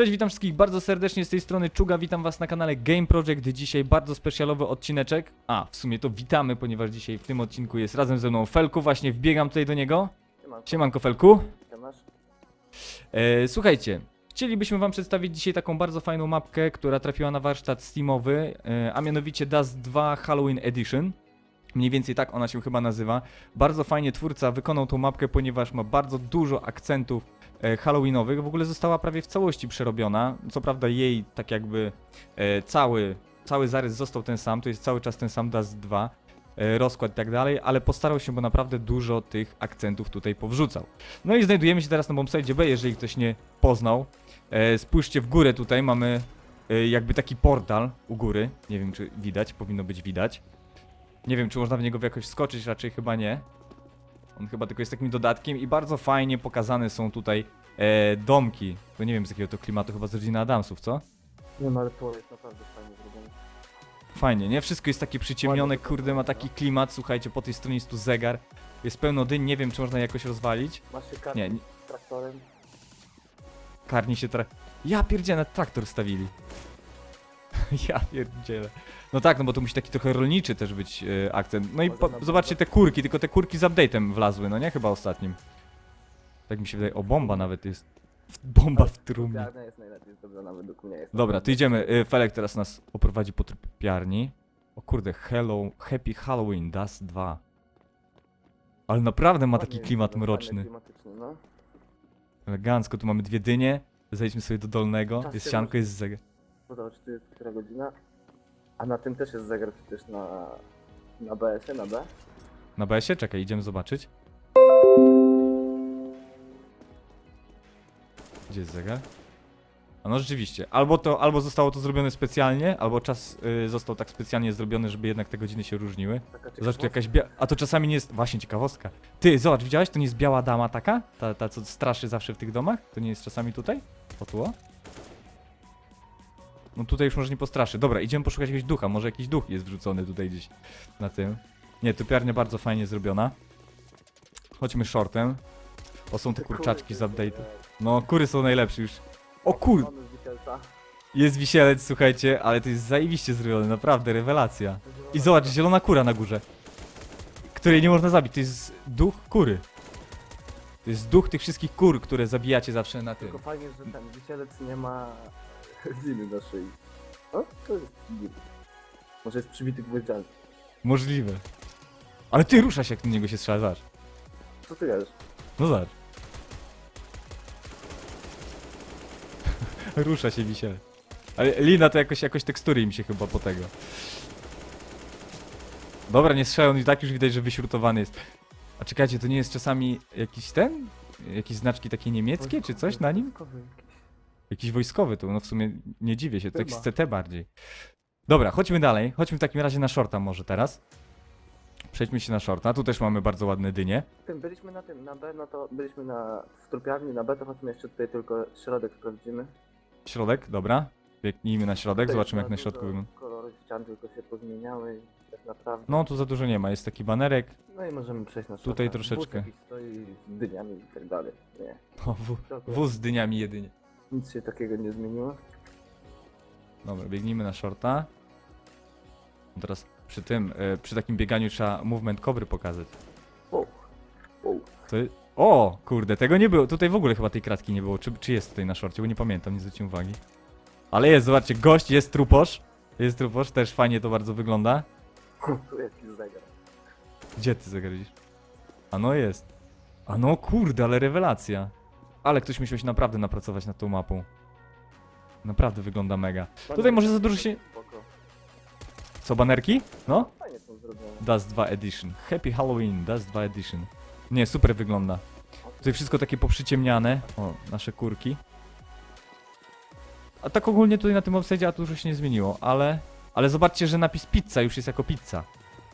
Cześć, witam wszystkich bardzo serdecznie z tej strony Czuga, witam was na kanale Game Project. Dzisiaj bardzo specjalowy odcineczek. A, w sumie to witamy, ponieważ dzisiaj w tym odcinku jest razem ze mną Felku, właśnie wbiegam tutaj do niego. Siemanko, Felku. E, słuchajcie, chcielibyśmy wam przedstawić dzisiaj taką bardzo fajną mapkę, która trafiła na warsztat Steamowy, e, a mianowicie Dust 2 Halloween Edition. Mniej więcej tak ona się chyba nazywa. Bardzo fajnie twórca wykonał tą mapkę, ponieważ ma bardzo dużo akcentów e, halloweenowych. W ogóle została prawie w całości przerobiona. Co prawda jej tak jakby e, cały, cały zarys został ten sam, to jest cały czas ten sam Dust 2, e, rozkład i tak dalej, ale postarał się, bo naprawdę dużo tych akcentów tutaj powrzucał. No i znajdujemy się teraz na bombsite B, jeżeli ktoś nie poznał. E, spójrzcie w górę tutaj, mamy e, jakby taki portal u góry. Nie wiem, czy widać, powinno być widać. Nie wiem, czy można w niego jakoś wskoczyć, raczej chyba nie. On chyba tylko jest takim dodatkiem i bardzo fajnie pokazane są tutaj e, domki. To nie wiem z jakiego to klimatu, chyba z rodziny Adamsów, co? Nie no, ale to jest naprawdę fajnie zrobione. Fajnie, nie? Wszystko jest takie przyciemnione, kurde, ma taki klimat. Słuchajcie, po tej stronie jest tu zegar. Jest pełno dyń, nie wiem, czy można je jakoś rozwalić. Masz się kartę Nie, nie z traktorem? karni się tra... Ja pierdzielę, traktor stawili. ja pierdzielę. No tak, no bo to musi taki trochę rolniczy też być e, akcent. No i Może po, na zobaczcie te kurki, tylko te kurki z update'em wlazły, no nie? Chyba ostatnim. Tak mi się wydaje. O, bomba nawet jest. Bomba w trumnie. Jest najlepiej według mnie. Jest Dobra, to idziemy. Y, Felek teraz nas oprowadzi po trupiarni. O kurde, hello, Happy Halloween, Dust 2. Ale naprawdę ma taki Ładnie klimat mroczny. klimatyczny, no. Elegancko, tu mamy dwie dynie. Zejdźmy sobie do dolnego. Czas Jest się sianko, może- jest zegar. Bo zobacz, tu jest która godzina. A na tym też jest zegar przecież na... Na BS-ie, na B. Na BS-ie? Czekaj, idziemy zobaczyć. Gdzie jest zegar? A no rzeczywiście. Albo to, albo zostało to zrobione specjalnie, albo czas y, został tak specjalnie zrobiony, żeby jednak te godziny się różniły. Zobacz, tu jakaś bia... A to czasami nie jest... Właśnie, ciekawostka. Ty, zobacz, widziałeś? To nie jest biała dama taka? Ta, ta co straszy zawsze w tych domach? To nie jest czasami tutaj? O tu, o? No tutaj już może nie postraszy. Dobra, idziemy poszukać jakiegoś ducha. Może jakiś duch jest wrzucony tutaj gdzieś na tym. Nie, topiarnia bardzo fajnie zrobiona. Chodźmy shortem. O, są te kurczaczki z update'u. No, kury są najlepsze już. O kur... mamy z wisielca. Jest wisielec, słuchajcie, ale to jest zajebiście zrobione, naprawdę, rewelacja. I zobacz, zielona kura na górze. Której nie można zabić. To jest duch kury. To jest duch tych wszystkich kur, które zabijacie zawsze na tym. Tylko fajnie, że ten wisielec nie ma liny na szyi. O, to jest dziwne. Może jest przybity gwoździami. Możliwe. Ale ty rusza się, jak na niego się strzela, zobacz. Co ty wiesz? No zobacz. Rusza się wisielec. Ale lina to jakoś, jakoś tekstury im się chyba po tego. Dobra, nie strzelają i tak już widać, że wyśrutowany jest. A czekajcie, to nie jest czasami jakiś ten? Jakieś znaczki takie niemieckie, czy coś na nim? Wojskowy jakiś. Jakiś wojskowy tu, no w sumie nie dziwię się, to jak z Chyba. CT bardziej. Dobra, chodźmy dalej. Chodźmy w takim razie na shorta może teraz. Przejdźmy się na shorta. Tu też mamy bardzo ładne dynie. Tym, byliśmy na tym, na B, no to byliśmy na, w trupiarni, na B, to chodźmy jeszcze tutaj tylko środek sprawdzimy. Środek, dobra. Biegnijmy na środek, zobaczymy jak na środku wygląda. Kolory ścian tylko się pozmieniały i tak naprawdę. No tu za dużo nie ma, jest taki banerek. No i możemy przejść na Tutaj troszeczkę. Jakiś stoi z dyniami i tak dalej. Nie, O, wóz z dyniami jedynie. nic się takiego nie zmieniło. Dobra, biegnijmy na shorta. Teraz przy tym, e, przy takim bieganiu trzeba movement kobry pokazać. Wow. Wow. To, o, kurde, tego nie było. Tutaj w ogóle chyba tej kratki nie było. Czy, czy jest tutaj na szorcie? Bo nie pamiętam, nie zwróciłem uwagi. Ale jest, zobaczcie, gość, jest truposz. Jest truposz, też fajnie to bardzo wygląda. tu jakiś zegar. Gdzie ty zagrozisz? A no jest. A no kurde, ale rewelacja. Ale ktoś musiał się naprawdę napracować nad tą mapą. Naprawdę wygląda mega. Tutaj może za dużo się- Spoko. Co, banerki? No? Fajnie są zrobione. Dust 2 Edition. Happy Halloween, Dust 2 Edition. Nie, super wygląda. Tutaj wszystko takie poprzyciemniane. O, nasze kurki. A tak ogólnie tutaj na tym obsedzie a dużo się nie zmieniło, ale... Ale zobaczcie, że napis pizza już jest jako pizza.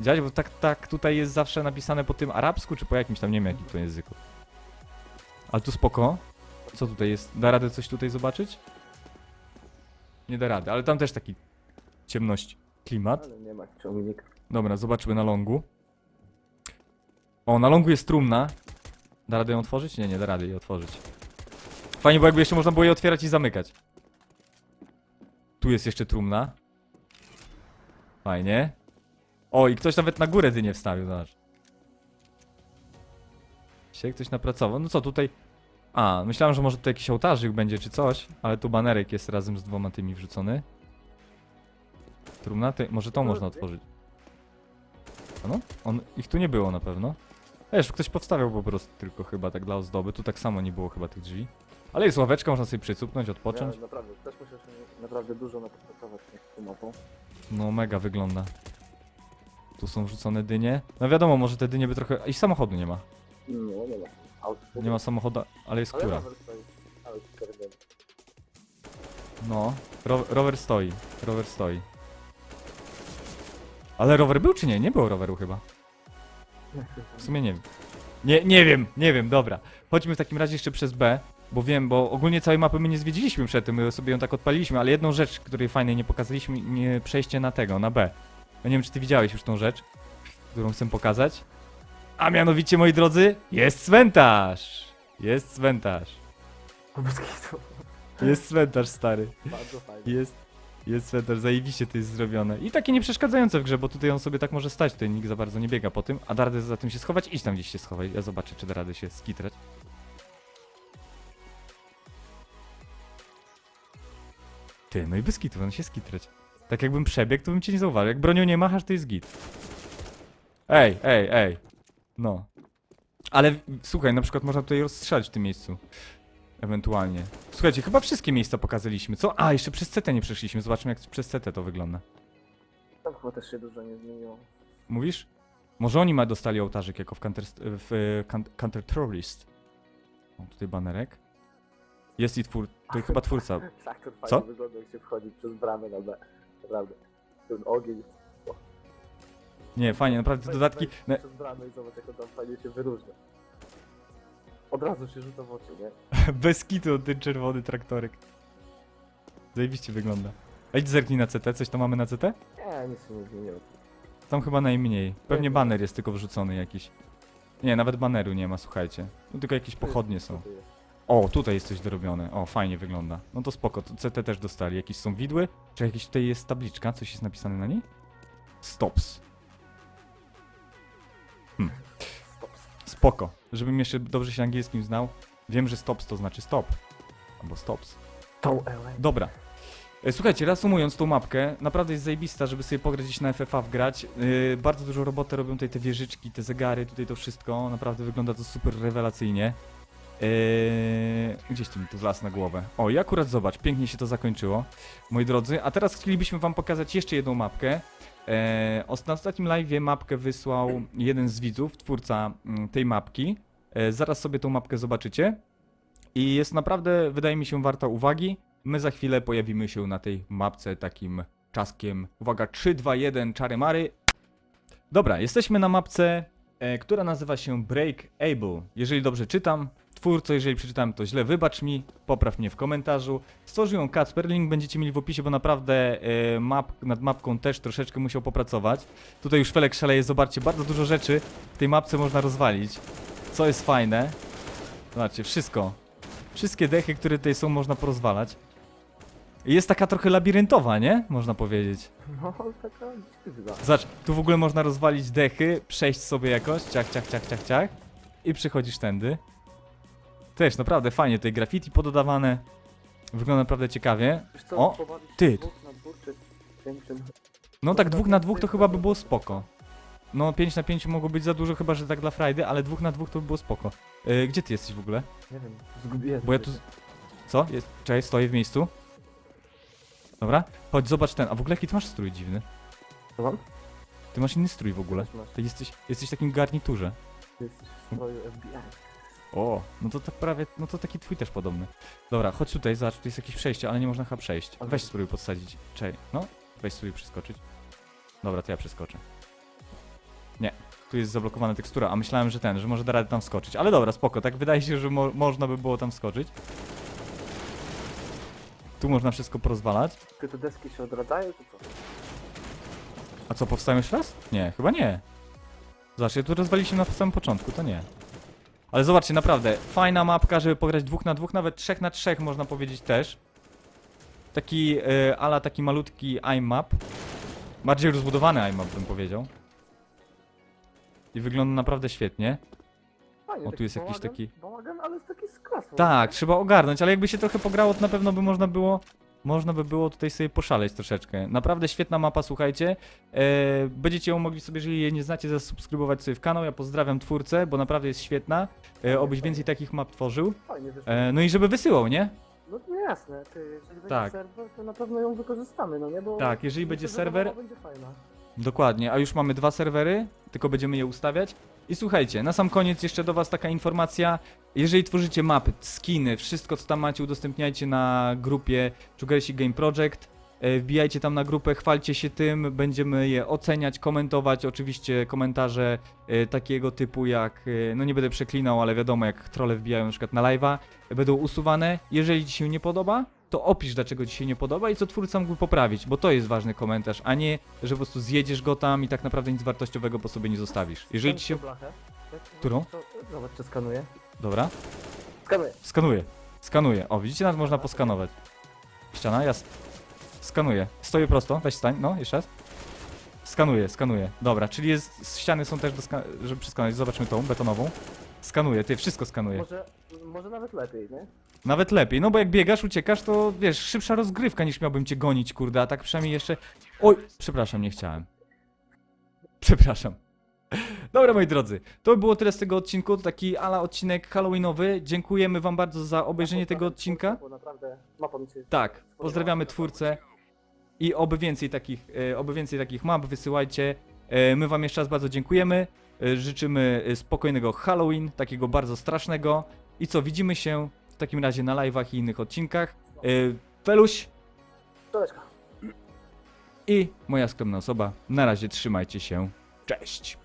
Widziałeś? Bo tak, tak tutaj jest zawsze napisane po tym arabsku, czy po jakimś tam, nie wiem jakim to języku. Ale tu spoko. Co tutaj jest? Da radę coś tutaj zobaczyć? Nie da rady, ale tam też taki ciemności. klimat. Ale nie ma ciągnika. Dobra, zobaczmy na longu. O, na longu jest trumna. Da radę ją otworzyć? Nie, nie da rady jej otworzyć. Fajnie, bo jakby jeszcze można było je otwierać i zamykać. Tu jest jeszcze trumna. Fajnie. O, i ktoś nawet na górę dynię wstawił, zobacz. Się ktoś napracował. No co, tutaj... A, myślałem, że może tu jakiś ołtarzyk będzie czy coś, ale tu banerek jest razem z dwoma tymi wrzucony. Trumna? Ty, może tą można otworzyć. No, on, ich tu nie było na pewno. Wiesz, ktoś powstawiał po prostu tylko chyba tak dla ozdoby. Tu tak samo nie było chyba tych drzwi. Ale jest ławeczka, można sobie przycupnąć, odpocząć. Ja, naprawdę, też musisz naprawdę dużo napracować tą mapą. No mega wygląda. Tu są wrzucone dynie. No wiadomo, może te dynie by trochę... I samochodu nie ma. No, nie ma. Aut. Nie ma samochodu, ale jest Ale kura. rower stoi. Ale kurde. No, ro rower stoi. Rower stoi. Ale rower był czy nie? Nie było roweru chyba. W sumie nie wiem. Nie, nie wiem, nie wiem, dobra. Chodźmy w takim razie jeszcze przez B, bo wiem, bo ogólnie całej mapy my nie zwiedziliśmy przed tym, my sobie ją tak odpaliliśmy, ale jedną rzecz, której fajnej nie pokazaliśmy, nie przejście na tego, na B. Ja nie wiem, czy ty widziałeś już tą rzecz, którą chcę pokazać. A mianowicie, moi drodzy, jest cmentarz! Jest cmentarz. Jest cmentarz, stary. Bardzo fajnie. Jest, jest cmentarz, zajebiście to jest zrobione. I takie nieprzeszkadzające w grze, bo tutaj on sobie tak może stać, tutaj nikt za bardzo nie biega po tym, a da radę za tym się schować, idź tam gdzieś się schowaj, ja zobaczę, czy da radę się skitrać. Ty, no i bez kitu, on się skitrać. Tak jakbym przebiegł, to bym cię nie zauważył. Jak bronią nie machasz, to jest git. Ej, ej, ej. No. Ale słuchaj, na przykład można tutaj rozstrzelić w tym miejscu. Ewentualnie. Słuchajcie, chyba wszystkie miejsca pokazaliśmy, co? A, jeszcze przez CT nie przeszliśmy. Zobaczmy, jak przez CT to wygląda. Tam chyba też się dużo nie zmieniło. Mówisz? Może oni ma dostali ołtarzyk jako w Counter, w e, Coun- Counter Terrorist. O, tutaj banerek. Jest i twór... To chyba twórca. Tak, to fajnie Co? wygląda, jak się wchodzi przez bramę na B. Naprawdę. Ten ogień. Nie, fajnie, naprawdę te dodatki... Ne, Przez bramę i zobacz, jak on tam fajnie się wyróżnia. Od razu się rzuca w oczy, nie? bez kitu ten czerwony traktorek. Zajebiście wygląda. Idź zerknij na CT, coś tam mamy na CT? Nie, nic się nie zmieniło. Tam chyba najmniej. Pewnie Nie. baner jest tylko wrzucony jakiś. Nie, nawet baneru nie ma, słuchajcie. No tylko jakieś pochodnie są. Jest. O, tutaj jest coś dorobione. O, fajnie wygląda. No to spoko, to CT też dostali. Jakieś są widły? Czy jakieś tutaj jest tabliczka? Coś jest napisane na niej? Stops. Spoko. Żebym jeszcze dobrze się angielskim znał. Wiem, że stops to znaczy stop. Albo stops. Tą LA. Dobra. E, Słuchajcie, reasumując tą mapkę, naprawdę jest zajebista, żeby sobie pograć gdzieś na FFA wgrać. Yy, bardzo dużo roboty robią tutaj te wieżyczki, te zegary, tutaj to wszystko. Naprawdę wygląda to super rewelacyjnie. Yy, gdzieś tu mi tu las na głowę. O, i akurat zobacz, pięknie się to zakończyło, moi drodzy. A teraz chcielibyśmy wam pokazać jeszcze jedną mapkę. E, na ostatnim live'ie mapkę wysłał jeden z widzów, twórca mm, tej mapki. E, zaraz sobie tą mapkę zobaczycie. I jest naprawdę, wydaje mi się, warta uwagi. My za chwilę pojawimy się na tej mapce takim czaskiem. Uwaga, 3, 2, 1, czary mary. Dobra, jesteśmy na mapce, e, która nazywa się Break Able. Jeżeli dobrze czytam, twórco, jeżeli przeczytałem to źle, wybacz mi, popraw mnie w komentarzu. Stworzył ją Kacper, link będziecie mieli w opisie, bo naprawdę e, map, nad mapką też troszeczkę musiał popracować. Tutaj już Felek szaleje, zobaczcie, bardzo dużo rzeczy w tej mapce można rozwalić, co jest fajne. Zobaczcie, wszystko. Wszystkie dechy, które tutaj są, można porozwalać. Jest taka trochę labiryntowa, nie? Można powiedzieć. No, taka dziwna. Zobacz, tu w ogóle można rozwalić dechy, przejść sobie jakoś, ciach, ciach, ciach, ciach, ciach i przychodzisz tędy. Też naprawdę fajnie, tutaj graffiti pododawane. Wygląda naprawdę ciekawie. Wiesz co, O, pobawić się ty. Dwóch na dwóch, czy pięciu? No tak dwóch na dwóch to chyba by było spoko. No 5 na 5 mogło być za dużo, chyba że tak dla frajdy, ale dwóch na dwóch to by było spoko. Yy, gdzie ty jesteś w ogóle? Nie wiem, zgubiłem. Bo ja tu... Co? Jest... Czekaj, stoję w miejscu. Dobra, chodź zobacz ten. A w ogóle jaki ty masz strój dziwny? Co mam? Ty masz inny strój w ogóle. Masz, masz. Ty jesteś, jesteś w takim garniturze. Jesteś w stroju FBI. O, no to tak prawie, no to taki twój też podobny. Dobra, chodź tutaj, zobacz, tu jest jakieś przejście, ale nie można chyba przejść. Weź spróbuj podsadzić. Czej, no, weź spróbuj przeskoczyć. Dobra, to ja przeskoczę. Nie, tu jest zablokowana tekstura, a myślałem, że ten, że może da radę tam wskoczyć. Ale dobra, spoko, tak wydaje się, że mo można by było tam wskoczyć. Tu można wszystko porozwalać. Ty te deski się odradzają, czy co? A co, powstają jeszcze raz? Nie, chyba nie. Zobaczcie, tu rozwaliliśmy na samym początku, to nie. Ale zobaczcie, naprawdę, fajna mapka, żeby pograć dwóch na dwóch, nawet trzech na trzech można powiedzieć też. Taki, e, ala taki malutki iMap. Bardziej rozbudowany iMap bym powiedział. I wygląda naprawdę świetnie. Fajnie, O, tu jest jakiś bałagan, taki- Bałagan, ale jest taki z klasą. Tak, trzeba ogarnąć, ale jakby się trochę pograło, to na pewno by można było. Można by było tutaj sobie poszaleć troszeczkę. Naprawdę świetna mapa, słuchajcie. E, będziecie ją mogli sobie, jeżeli jej nie znacie, zasubskrybować sobie w kanał. Ja pozdrawiam twórcę, bo naprawdę jest świetna. E, obyś więcej takich map tworzył. Fajnie wyszło. E, no i żeby wysyłał, nie? No to jasne, ty, jeżeli będzie Tak. serwer, to na pewno ją wykorzystamy, no nie? Bo Tak, jeżeli będzie serwer- będzie fajna. Dokładnie, a już mamy dwa serwery, tylko będziemy je ustawiać. I słuchajcie, na sam koniec jeszcze do Was taka informacja. Jeżeli tworzycie mapy, skiny, wszystko co tam macie, udostępniajcie na grupie Sugarsi Game Project. E, Wbijajcie tam na grupę, chwalcie się tym, będziemy je oceniać, komentować. Oczywiście komentarze e, takiego typu jak, e, no nie będę przeklinał, ale wiadomo, jak trolle wbijają na przykład na live'a, będą usuwane. Jeżeli Ci się nie podoba, to opisz dlaczego Ci się nie podoba i co twórca mógłby poprawić, bo to jest ważny komentarz, a nie, że po prostu zjedziesz go tam i tak naprawdę nic wartościowego po sobie nie zostawisz. Jeżeli Ci się... Blachę. Którą? Zobacz, czy skanuję. Dobra, Skanuję. skanuję, skanuję. O, widzicie, nawet można poskanować. Ściana, ja skanuję. Stoję prosto, weź stań, no, jeszcze raz. Skanuję, skanuję. Dobra, czyli jest, ściany są też do ska- żeby przeskanować. Zobaczmy tą, betonową. Skanuję, ty, wszystko skanuję. Może, może nawet lepiej, nie? Nawet lepiej, no bo jak biegasz, uciekasz, to wiesz, szybsza rozgrywka niż miałbym cię gonić, kurde, a tak przynajmniej jeszcze... Oj, przepraszam, nie chciałem. Przepraszam. Dobra, moi drodzy, to by było tyle z tego odcinku, to taki ala odcinek halloweenowy. Dziękujemy wam bardzo za obejrzenie tego odcinka. Bo naprawdę Tak, pozdrawiamy twórcę i oby więcej takich, e, oby więcej takich map wysyłajcie. E, My wam jeszcze raz bardzo dziękujemy. E, Życzymy spokojnego Halloween, takiego bardzo strasznego. I co, widzimy się takim razie na live'ach i innych odcinkach. E, Feluś Cześć. i moja skromna osoba. Na razie trzymajcie się. Cześć.